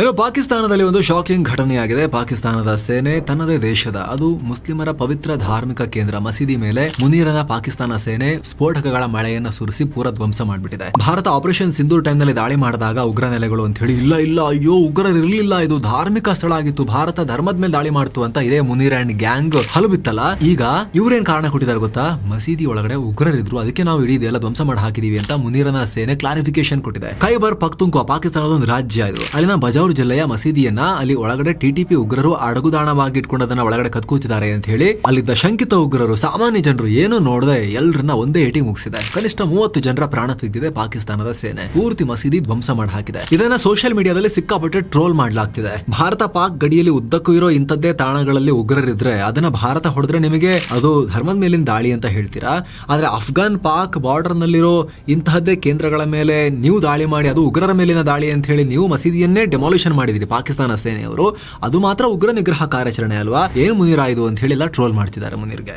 ಇನ್ನು ಪಾಕಿಸ್ತಾನದಲ್ಲಿ ಒಂದು ಶಾಕಿಂಗ್ ಘಟನೆಯಾಗಿದೆ. ಪಾಕಿಸ್ತಾನದ ಸೇನೆ ತನ್ನದೇ ದೇಶದ, ಅದು ಮುಸ್ಲಿಮರ ಪವಿತ್ರ ಧಾರ್ಮಿಕ ಕೇಂದ್ರ ಮಸೀದಿ ಮೇಲೆ ಮುನೀರನ ಪಾಕಿಸ್ತಾನ ಸೇನೆ ಸ್ಫೋಟಕಗಳ ಮಳೆಯನ್ನ ಸುರಿಸಿ ಪೂರ ಧ್ವಂಸ ಮಾಡಿಬಿಟ್ಟಿದೆ. ಭಾರತ ಆಪರೇಷನ್ ಸಿಂಧೂರ್ ಟೈಮ್ನಲ್ಲಿ ದಾಳಿ ಮಾಡಿದಾಗ ಉಗ್ರ ನೆಲೆಗಳು ಅಂತ ಹೇಳಿ, ಇಲ್ಲ ಇಲ್ಲ, ಅಯ್ಯೋ ಉಗ್ರರಿರಲಿಲ್ಲ ಇದು ಧಾರ್ಮಿಕ ಸ್ಥಳ ಆಗಿತ್ತು, ಭಾರತ ಧರ್ಮದ ಮೇಲೆ ದಾಳಿ ಮಾಡ್ತು ಅಂತ ಇದೇ ಮುನೀರ್ ಅಂಡ್ ಗ್ಯಾಂಗ್ ಹಲಬಿತ್ತಲ್ಲ. ಈಗ ಇವ್ರೇನ್ ಕಾರಣ ಕೊಟ್ಟಿದ್ದಾರೆ ಗೊತ್ತಾ? ಮಸೀದಿ ಒಳಗಡೆ ಉಗ್ರರಿದ್ರು, ಅದಕ್ಕೆ ನಾವು ಇಡೀ ಇದೆಲ್ಲ ಧ್ವಂಸ ಮಾಡಿ ಹಾಕಿದೀವಿ ಅಂತ ಮುನೀರನ ಸೇನೆ ಕ್ಲಾರಿಫಿಕೇಶನ್ ಕೊಟ್ಟಿದೆ. ಕೈಬರ್ ಪಕ್ತುಂಕು ಪಾಕಿಸ್ತಾನದ ಒಂದು ರಾಜ್ಯ ಇದು. ಅಲ್ಲಿನ ಬಜಾರ್ ಜಿಲ್ಲೆಯ ಮಸೀದಿಯನ್ನ ಅಲ್ಲಿ ಒಳಗಡೆ ಟಿಟಿಪಿ ಉಗ್ರರು ಅಡಗುದಾಣವಾಗಿ ಇಟ್ಕೊಂಡದನ್ನ ಒಳಗಡೆ ಕದ್ಕೂತಿದ್ದಾರೆ ಅಂತ ಹೇಳಿ ಅಲ್ಲಿದ್ದ ಶಂಕಿತ ಉಗ್ರರು ಸಾಮಾನ್ಯ ಜನರು ಏನು ನೋಡದೆ ಎಲ್ಲರನ್ನ ಒಂದೇ ಏಟಿಗೆ ಮುಗಿಸಿದೆ. ಕನಿಷ್ಠ ಮೂವತ್ತು ಜನರ ಪ್ರಾಣ ತೆಗೆದಿದೆ ಪಾಕಿಸ್ತಾನದ ಸೇನೆ. ಪೂರ್ತಿ ಮಸೀದಿ ಧ್ವಂಸ ಮಾಡಿ ಹಾಕಿದೆ ಇದನ್ನ ಸೋಷಿಯಲ್ ಮೀಡಿಯಾದಲ್ಲಿ ಸಿಕ್ಕಾಪಟ್ಟೆ ಟ್ರೋಲ್ ಮಾಡ್ಲಾಗ್ತಿದೆ. ಭಾರತ ಪಾಕ್ ಗಡಿಯಲ್ಲಿ ಉದ್ದಕ್ಕೂ ಇರೋ ಇಂಥದ್ದೇ ತಾಣಗಳಲ್ಲಿ ಉಗ್ರರಿದ್ರೆ ಅದನ್ನ ಭಾರತ ಹೊಡೆದ್ರೆ ನಿಮಗೆ ಅದು ಧರ್ಮದ ಮೇಲಿನ ದಾಳಿ ಅಂತ ಹೇಳ್ತೀರಾ? ಆದ್ರೆ ಅಫ್ಘಾನ್ ಪಾಕ್ ಬಾರ್ಡರ್ ನಲ್ಲಿರೋ ಇಂತಹದ್ದೇ ಕೇಂದ್ರಗಳ ಮೇಲೆ ನೀವು ದಾಳಿ ಮಾಡಿ ಅದು ಉಗ್ರರ ಮೇಲಿನ ದಾಳಿ ಅಂತ ಹೇಳಿ ನೀವು ಮಸೀದಿಯನ್ನೇ ಡೆಮಾಲಿಷನ್ ಮಾಡಿದಿರಿ ಪಾಕಿಸ್ತಾನ ಸೇನೆಯವರು. ಅದು ಮಾತ್ರ ಉಗ್ರ ನಿಗ್ರಹ ಕಾರ್ಯಾಚರಣೆ ಅಲ್ವಾ? ಏನು ಮುನೀರ ಇದು ಅಂತ ಹೇಳಿ ಎಲ್ಲ ಟ್ರೋಲ್ ಮಾಡ್ತಿದ್ದಾರೆ ಮುನೀರ್ಗೆ.